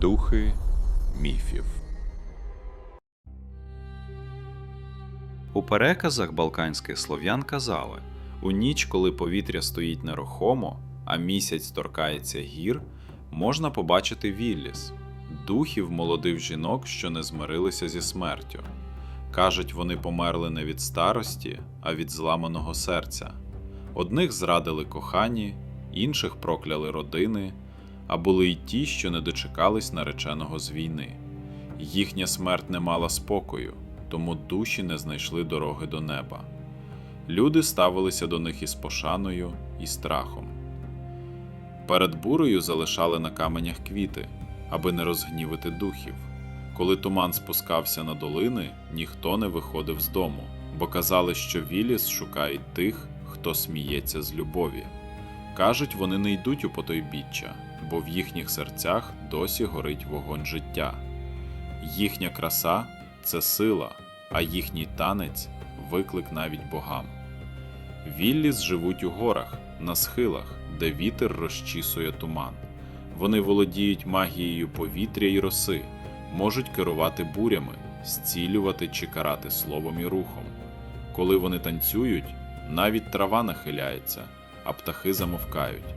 Духи міфів. У переказах балканських слов'ян казали: у ніч, коли повітря стоїть нерухомо, а місяць торкається гір, можна побачити Вілліс, духів молодих жінок, що не змирилися зі смертю. Кажуть, вони померли не від старості, а від зламаного серця. Одних зрадили кохані, інших прокляли родини, а були й ті, що не дочекались нареченого з війни. Їхня смерть не мала спокою, тому душі не знайшли дороги до неба. Люди ставилися до них із пошаною і страхом. Перед бурею залишали на каменях квіти, аби не розгнівити духів. Коли туман спускався на долини, ніхто не виходив з дому, бо казали, що Віліс шукає тих, хто сміється з любові. Кажуть, вони не йдуть у потойбіччя, бо в їхніх серцях досі горить вогонь життя. Їхня краса це сила, а їхній танець виклик навіть богам. Вілліс живуть у горах, на схилах, де вітер розчісує туман. Вони володіють магією повітря й роси, можуть керувати бурями, зцілювати чи карати словом і рухом. Коли вони танцюють, навіть трава нахиляється, а птахи замовкають.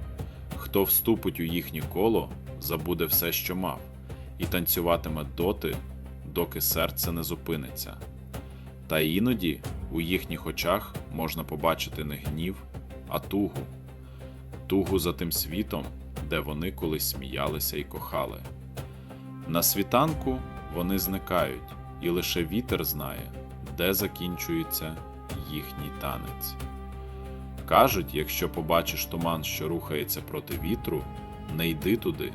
Хто вступить у їхнє коло, забуде все, що мав, і танцюватиме доти, доки серце не зупиниться. Та іноді у їхніх очах можна побачити не гнів, а тугу, тугу за тим світом, де вони колись сміялися і кохали. На світанку вони зникають, і лише вітер знає, де закінчується їхній танець. Кажуть, якщо побачиш туман, що рухається проти вітру, не йди туди,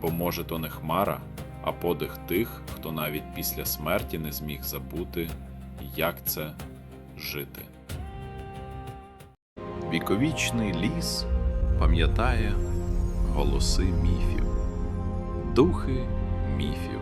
бо може то не хмара, а подих тих, хто навіть після смерті не зміг забути, як це жити. Віковічний ліс пам'ятає голоси міфів, духи міфів.